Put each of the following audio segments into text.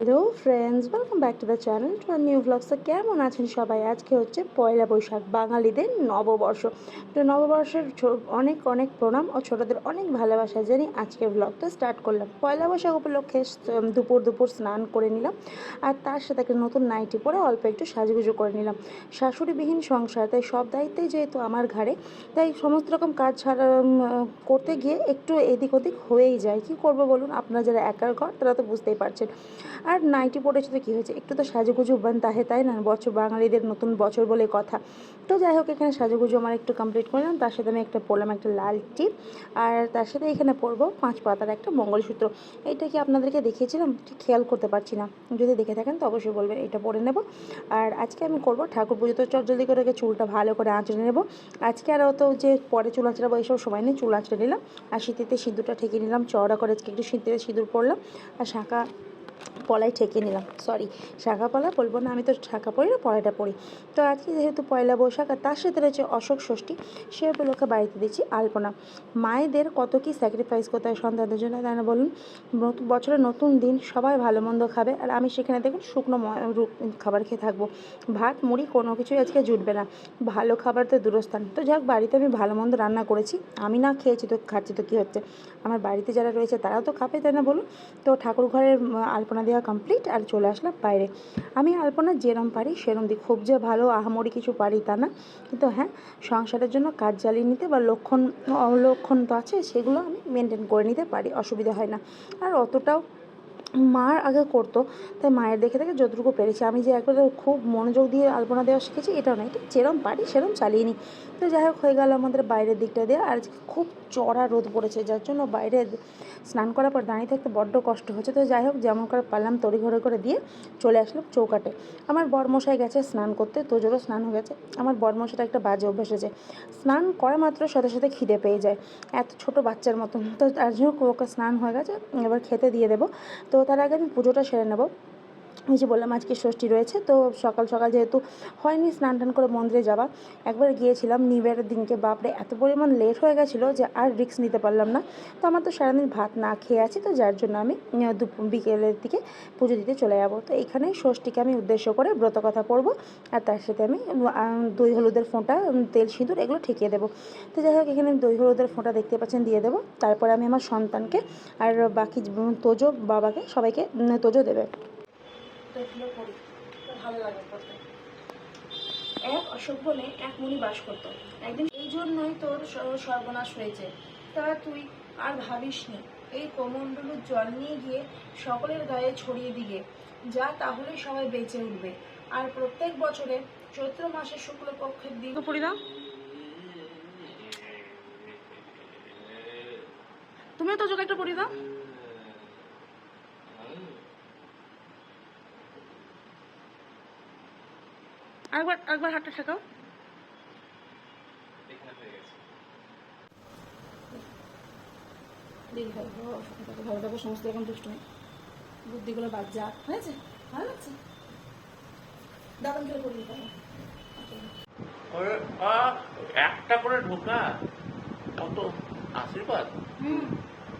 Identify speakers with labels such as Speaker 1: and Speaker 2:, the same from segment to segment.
Speaker 1: Hello friends welcome back to the channel to our new blogs কেমন আছেন সবাই? আজকে হচ্ছে পয়লা বৈশাখ, বাঙালিদের নববর্ষ। তো নববর্ষের অনেক অনেক প্রণাম ও ছোটোদের অনেক ভালোবাসা জানি আজকে ব্লগটা স্টার্ট করলাম। পয়লা বৈশাখ উপলক্ষে দুপুর দুপুর স্নান করে নিলাম। আর তার সাথে একটা নতুন নাইটি পরে অল্প একটু সাজুগুজু করে নিলাম। শাশুড়িবিহীন সংসার, তাই সব দায়িত্বই যেহেতু আমার ঘাড়ে, তাই সমস্ত রকম কাজ ছাড়া করতে গিয়ে একটু এদিক ওদিক হয়েই যায়। কি করব বলুন? আপনারা যারা একার ঘর, তারা তো বুঝতেই পারছেন। আর নাইটি পরেছে তো কী হয়েছে? একটু তো সাজুগুজু বানতে হয় তাই না? বছর বাঙালিদের নতুন বছর বলে কথা। তো যাই হোক, এখানে সাজুগুজু আমার একটু কমপ্লিট করলাম তার সাথে আমি একটা পরলাম একটা লাল টিপ। আর তার সাথে এখানে পরবো পাঁচ পাতার একটা মঙ্গলসূত্র। এইটা কি আপনাদেরকে দেখিয়েছিলাম? ঠিক খেয়াল করতে পারছি না। যদি দেখে থাকেন তো অবশ্যই বলবেন, এটা পরে নেব। আর আজকে আমি করব ঠাকুর পুজো। তো চটজলদি করে চুলটা ভালো করে আঁচড়ে নেব। আজকে আর অত যে পরে চুল আঁচড়াবো এইসব সময় নেই। চুল আঁচড়ে নিলাম। আর শীতিতে সিঁদুরটা ঠেকিয়ে নিলাম। চওড়া করে আজকে একটু শীতিতে সিঁদুর পরলাম। আর শাঁখা পলাই ঠেকে নিলাম। সরি শাখা পলা বলব না, আমি তো শাখা পরি না পলাটা পরি তো আজকে যেহেতু পয়লা বৈশাখ, আর তার সাথে রয়েছে অশোক ষষ্ঠী, সে উপলক্ষে বাড়িতে দিচ্ছি আলপনা। মায়েদের কত কি স্যাক্রিফাইস করতে হয় সন্তানদের জন্য তাই না বলুন বছরের নতুন দিন, সবাই ভালো মন্দ খাবে, আর আমি সেখানে দেখুন শুকনো খাবার খেয়ে থাকব। ভাত, মুড়ি, কোনো কিছুই আজকে জুটবে না। ভালো খাবার তো দূরস্থান। তো যাক, বাড়িতে আমি ভালো মন্দ রান্না করেছি, আমি না খেয়েছি তো, খাচ্ছি তো কী হচ্ছে? আমার বাড়িতে যারা রয়েছে তারাও তো খাবে, তাই না বলুন? তো ঠাকুর ঘরের আলপনা দেওয়া কমপ্লিট আর চলে আসলাম বাইরে। আমি আলপনা যেরম পারি সেরম দিই। খুব যে ভালো আহামরি কিছু পারি তা না। কিন্তু হ্যাঁ সংসারের জন্য কাজ চালিয়ে নিতে বা লক্ষণ, অলক্ষণ তো আছে, সেগুলো আমি মেনটেন করে নিতে পারি, অসুবিধা হয় না। আর অতটাও মার আগে করতো, তাই মায়ের দেখে দেখে যতটুকু পেরেছি। আমি যে একবার খুব মনোযোগ দিয়ে আলপনা দেওয়া শিখেছি, এটাও নয়। ঠিক যেরম পারি সেরম চালিয়ে নিই। তো যাই হোক, হয়ে গেল আমাদের বাইরের দিকটা দিয়ে। আর খুব চড়া রোদ পড়েছে, যার জন্য বাইরে স্নান করার পর দাঁড়িয়ে থাকতে বড্ড কষ্ট হচ্ছে। তো যাই হোক, যেমন করে পারলাম তড়ি ঘরে করে দিয়ে চলে আসলাম চৌকাটে। আমার বরমশাই গেছে স্নান করতে তোজোরও স্নান হয়ে গেছে, আমার বরমশাটা একটা বাজে অভ্যাস আছে স্নান করা মাত্র সাথে সাথে খিদে পেয়ে যায়। এত ছোট বাচ্চার মতন। তো তার জন্য ওকে স্নান হয়ে গেছে, এবার খেতে দিয়ে দেবো। তো তার আগে আমি পুজোটা সেরে নেব। ওই যে বললাম আজকে ষষ্ঠী রয়েছে, তো সকাল সকাল যেহেতু হয়নি স্নান টান করে মন্দিরে যাওয়া, একবার গিয়েছিলাম ইয়ারের দিনকে, বাপরে এত পরিমাণ লেট হয়ে গেছিল যে আর রিস্ক নিতে পারলাম না। তো আমার তো সারাদিন ভাত না খেয়ে আছি, তো যার জন্য আমি দুপুর বিকেলের দিকে পুজো দিতে চলে যাব। তো এইখানে ষষ্ঠীকে আমি উদ্দেশ্য করে ব্রত কথা পড়ব, আর তার সাথে আমি দই হলুদের ফোঁটা তেল সিঁদুর এগুলো ঠেকিয়ে দেবো। তো যাই হোক, এখানে দই হলুদের ফোঁটা দেখতে পাচ্ছেন, দিয়ে দেবো। তারপরে আমি আমার সন্তানকে আর বাকি তোজো বাবাকে, সবাইকে তোজো দেবে। এগুলো করি। ভালো লাগে করতে। এক বলে এক মুনি বাস করতো। একদিন এই জন্যই তোর সর্বনাশ হয়েছে। তা তুই আর ভাবিস নি। এই কোমণ্ডলুর জল নিয়ে গিয়ে সকলের গায়ে ছড়িয়ে দিয়ে যা তাহলে সবাই বেঁচে উঠবে। আর প্রত্যেক বছরে চৈত্র মাসের শুক্লপক্ষের দিন দাও। তুমিও তো যোগ একটা পড়ি দাও। আরেকবার আরেকবার হাতটা ঠেকাও। ভালো থাকো, সমস্ত রকম দুষ্ট বুদ্ধিগুলো বাদ যা হয়েছে? ভালো লাগছে? দাদান দেবো
Speaker 2: ওরে, আহ, একটা করে ঢোকা? কত আশীর্বাদ?
Speaker 1: হুম।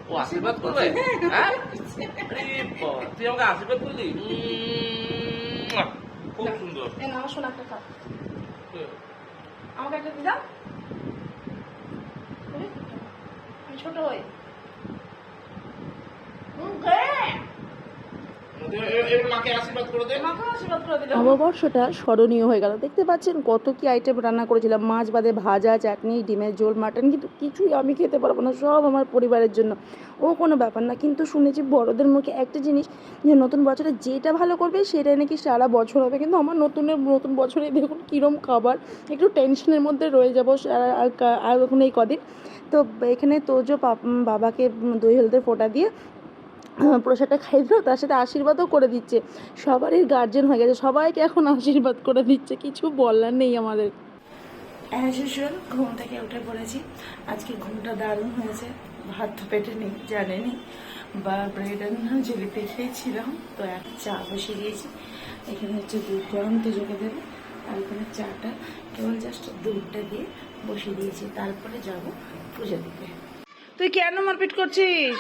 Speaker 2: ও আশীর্বাদ করবে? হ্যাঁ? তুই আমাকে আশীর্বাদ করলি? খুব সুন্দর।
Speaker 1: এই না আমার শোনা একটা খাও। আমাকে একটা দিদা। ছোট হই হুম, গে।
Speaker 2: এ- এ- এবার মাকে আশীর্বাদ করে দে
Speaker 1: আমাকেও আশীর্বাদ করে দিলাম
Speaker 3: নববর্ষটা স্মরণীয় হয়ে গেল। দেখতে পাচ্ছেন কত কি আইটেম রান্না করেছিলাম। মাছ বাদে ভাজা চাটনি ডিমের ঝোল মাটন কিন্তু কিছুই আমি খেতে পারব না সব আমার পরিবারের জন্য। ও কোনো ব্যাপার না কিন্তু শুনেছি বড়দের মুখে একটা জিনিস যে নতুন বছরে যেটা ভালো করবে সেটাই নাকি সারা বছর হবে। কিন্তু আমার নতুনের নতুন বছরে দেখুন কীরম খাবার একটু টেনশনের মধ্যে রয়ে যাব সারা আর এখন এই কদিন। তো এখানে তোজো বাবাকে দই হলদের ফোঁটা দিয়ে প্রসাদটা খাই দিল, তার সাথে আশীর্বাদও করে দিচ্ছে। সবারই গার্জেন হয়ে গেছে, সবাইকে এখন আশীর্বাদ করে দিচ্ছে, কিছু বলার নেই আমাদের।
Speaker 1: অ্যাজ ইউজুয়াল ঘুম থেকে উঠে পড়েছি। আজকে ঘুমটা দারুণ হয়েছে। ভাত তো পেটে নেই জানেনি বা ব্রেড অ্যান্ড জিলিপি খেয়েছিলাম, তো এক চা বসিয়ে দিয়েছি। এখানে হচ্ছে দুধ গরম তো জোকে দেবে, আর এখানে চাটা কেবল জাস্ট দুধটা দিয়ে বসিয়ে দিয়েছি। তারপরে যাব পুজো দিতে। তুই কেন মারপিট করছিস?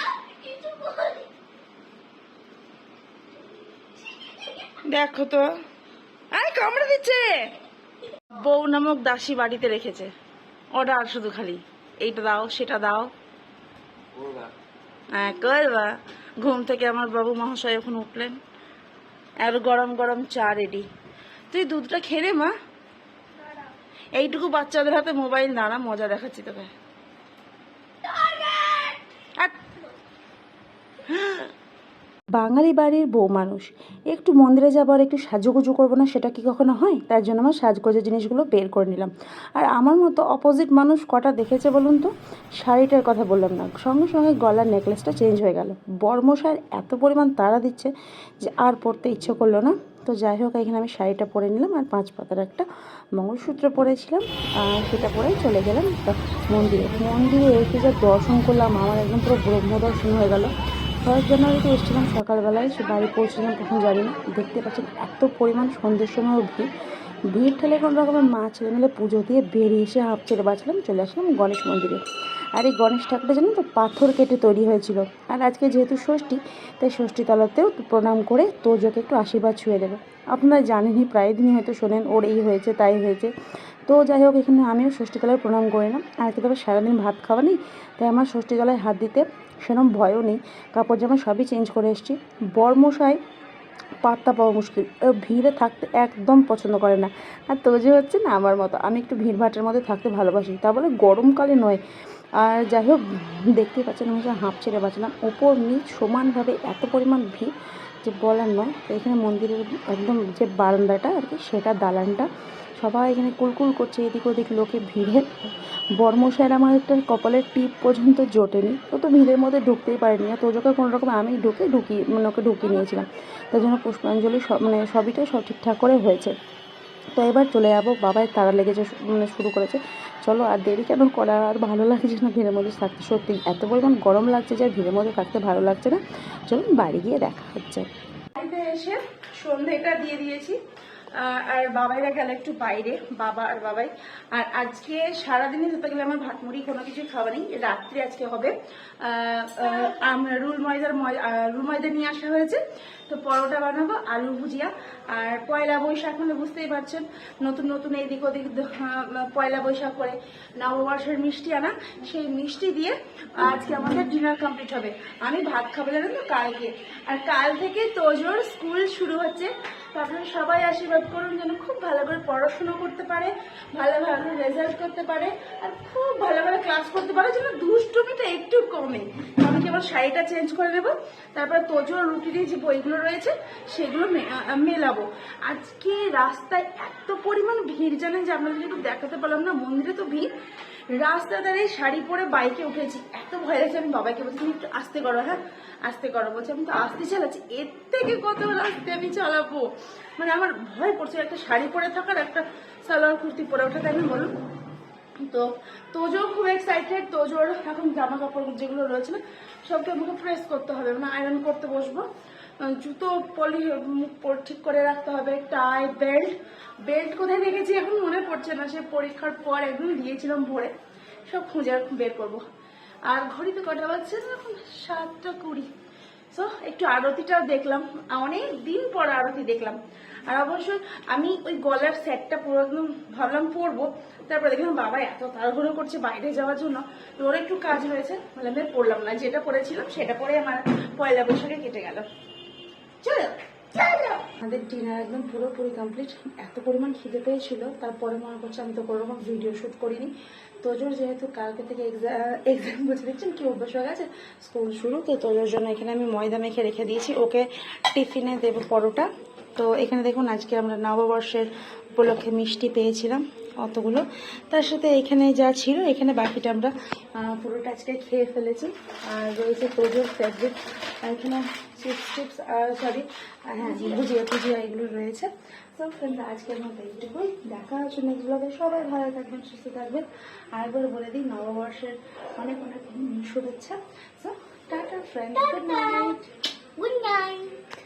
Speaker 1: দেখো তো। আয় কামড়ে দিচ্ছে। বউ নামক দাসী বাড়িতে রেখেছে। অর্ডার শুধু খালি। এইটা দাও সেটা দাও। হ্যাঁ করবা। ঘুম থেকে আমার বাবু মহাশয় এখন উঠলেন। আর গরম গরম চা রেডি তুই দুধটা খেয়ে নে মা। এইটুকু বাচ্চাদের হাতে মোবাইল দাঁড়া মজা দেখাচ্ছি তোকে। আট। বাঙালি বাড়ির বউ মানুষ। একটু মন্দিরে যাবার একটু সাজুগুজু করব না, সেটা কি কখনো হয়? তার জন্য আমার সাজগোজের জিনিসগুলো বের করে নিলাম। আর আমার মতো অপোজিট মানুষ কটা দেখেছে বলুন তো? শাড়িটার কথা বললাম না, সঙ্গে সঙ্গে গলার নেকলেসটা চেঞ্জ হয়ে গেল। বর্মশার এত পরিমাণ তাড়া দিচ্ছে যে আর পরতে ইচ্ছে করল না। তো যাই হোক, এখানে আমি শাড়িটা পরে নিলাম আর পাঁচ পাতার একটা মঙ্গলসূত্র পরেছিলাম আর সেটা পরে চলে গেলাম মন্দিরে। মন্দিরে এসে যা দর্শন করলাম, আমার একদম পুরো ব্রহ্ম দর্শন হয়ে গেল। ফার্স্ট জানুয়ারিতে এসেছিলাম সকালবেলায়, সে বাড়ি পৌঁছেছিলাম কখন জানি দেখতে পাচ্ছেন এত পরিমাণ সন্ধ্যের সময়ও ভিড়। ভিড় ঠেলে কোনো রকমের মা ছেলে মিলে পুজো দিয়ে বেরিয়ে এসে হাফ ছেড়ে বাঁচলাম, চলে আসলাম গণেশ মন্দিরে। আর এই গণেশ ঠাকুরটা জানেন তো, পাথর কেটে তৈরি হয়েছিল। আর আজকে যেহেতু ষষ্ঠী, তাই ষষ্ঠী তলাতেও প্রণাম করে তোজোকে একটু আশীর্বাদ ছুঁয়ে দেবে। আপনারা জানেনই, প্রায় দিনই হয়তো শোনেন, ওর এই হয়েছে, তাই হয়েছে। তো যাই হোক, এখানে আমিও ষষ্ঠীতলায় প্রণাম করে নিলাম। আর কি তবে সারাদিন ভাত খাওয়া নেই, তাই আমার ষষ্ঠীতলায় হাত দিতে সেরকম ভয়ও নেই। কাপড় জামা সবই চেঞ্জ করে এসেছি। বর্মশাই পাত্তা পাওয়া মুশকিল। ভিড়ে থাকতে একদম পছন্দ করে না। আর তো যে হচ্ছে না আমার মতো, আমি একটু ভিড় ভিড়ভাটের মধ্যে থাকতে ভালোবাসি। তা বলে গরমকালে নয়। আর যাই হোক, দেখতেই পাচ্ছেন আমি হাঁপ ছেড়ে বাঁচলাম। ওপর নিচ সমানভাবে এত পরিমাণ ভিড় যে বলার নয়। তো এখানে মন্দিরের একদম যে বারান্দাটা আর কি, সেটা দালানটা। সবাই এখানে কুলকুল করছে, এদিক ওদিক লোকে ভিড়ে। বর্মশায়ের আমার একটা কপালের টিপ পর্যন্ত জোটেনি। ও তো ভিড়ের মধ্যে ঢুকতেই পারেনি। আর তোজোকে কোনো রকম আমি ঢুকে ঢুকি মানে ওকে ঢুকিয়ে নিয়েছিলাম। তার জন্য পুষ্পাঞ্জলি সব মানে সবইটাই সব ঠিকঠাক করে হয়েছে। তো এবার চলে যাব, বাবাই তারা লেগেছে মানে শুরু করেছে। চলো আর দেরি কেন করা? আর ভালো লাগছে না ভিড়ের মধ্যে থাকতে? সত্যি, এত পরিমাণ গরম লাগছে যে ভিড়ের মধ্যে থাকতে ভালো লাগছে না। চলুন বাড়ি গিয়ে দেখা হচ্ছে। বাড়িতে এসে সন্ধেটা দিয়ে দিয়েছি। আর বাবাইরা গেল একটু বাইরে বাবা আর বাবাই। আর আজকে সারাদিনই ধরতে গেলে আমার ভাত মুড়ি কোনো কিছু খাওয়া নেই। রাত্রে আজকে হবে। আহ, রুল ময়দার ময়- রুল ময়দা নিয়ে আসা হয়েছে। তো পরোটা বানাবো আলু ভুজিয়া। আর পয়লা বৈশাখ মানে বুঝতেই পারছেন, নতুন নতুন এদিক ওদিক পয়লা বৈশাখ করে নববর্ষের মিষ্টি আনা, সেই মিষ্টি দিয়ে আজকে আমাদের ডিনার কমপ্লিট হবে। আমি ভাত খাব জানেন তো কালকে। আর কাল থেকে তোজোর স্কুল শুরু হচ্ছে, তো আপনারা সবাই আশীর্বাদ করুন যেন খুব ভালো করে পড়াশুনো করতে পারে, ভালো ভালো রেজাল্ট করতে পারে, আর খুব ভালো ভালো ক্লাস করতে পারে যেন দুষ্টুমিটা একটু কমে। আমি কেবল শাড়িটা চেঞ্জ করে দেবো তারপর তোজোর রুটিনের যে বইগুলো রয়েছে, সেগুলো মেলাবো। আজকে রাস্তায় এত পরিমাণ ভিড় জানেন যে আপনাদের একটু দেখাতে পারলাম না, মন্দিরে তো ভিড়। রাস্তা দাঁড়িয়ে শাড়ি পরে বাইকে উঠেছি, এত ভয় লাগছে, আমি বাবাকে বলছি, তুমি একটু আস্তে করো হ্যাঁ? আস্তে করো, বলছি, আমি তো আস্তে চালাচ্ছি, এর থেকে কত আস্তে আমি চালাবো? মানে আমার ভয় করছে, একটা শাড়ি পরে থাকার, একটা সালোয়ার কুর্তি পরে ওঠাতে আমি বলুন তো তোজো খুব এক্সাইটেড তোজোর এখন জামা কাপড় যেগুলো রয়েছে সবকে আমাকে প্রেস করতে হবে মানে আয়রন করতে বসবো। জুতো পলি, মুখ ঠিক করে রাখতে হবে টাই বেল্ট বেল্ট কোথায় রেখেছি এখন মনে পড়ছে না, সে পরীক্ষার পর একদম দিয়েছিলাম ভোরে। সব খুঁজে বের করব। আর ঘড়িতে কটা বাজছে এখন? সাতটা কুড়ি। সো একটু আরতিটাও দেখলাম। অনেক দিন পর আরতি দেখলাম। আর অবশ্যই আমি ওই গলার সেটটা পুরো একদম ভাবলাম পরবো, তারপরে দেখলাম বাবা এত তাড়াহুড়ো করছে বাইরে যাওয়ার জন্য, তো ওর একটু কাজ হয়েছে বলে আমি আর পরলাম না, যেটা পরেছিলাম সেটা পরে আমার পয়লা বৈশাখে কেটে গেল। চলো আমাদের ডিনার একদম পুরোপুরি কমপ্লিট এত পরিমাণ খিদে পেয়েছিল, তারপরে মনে করছে আমি তো কোনো রকম ভিডিও শ্যুট করিনি। তোজোর যেহেতু কালকে থেকে এক্সাম বুঝে দিচ্ছেন, কি অভ্যাস হয়ে গেছে? স্কুল শুরু, তো তোজোর জন্য এখানে আমি ময়দা মেখে রেখে দিয়েছি, ওকে টিফিনে দেবো পরোটা। তো এখানে দেখুন, আজকে আমরা নববর্ষের উপলক্ষে মিষ্টি পেয়েছিলাম অতগুলো। তার সাথে এখানে যা ছিল, এখানে বাকিটা আমরা পুরোটা আজকে খেয়ে ফেলেছি। আর রয়েছে তোজোর ফেভারিট এখানে চিপস টিপস সরি হ্যাঁ ভুজিয়া ভুজিয়া এগুলো রয়েছে। তো ফ্রেন্ড আজকের মতো এইটুকুই। দেখা হচ্ছে নেক্সট সবাই ভালো থাকবেন, সুস্থ থাকবেন। আর একবার বলে দিই, নববর্ষের অনেক অনেক শুভেচ্ছা। So tata friend good night
Speaker 3: Good night.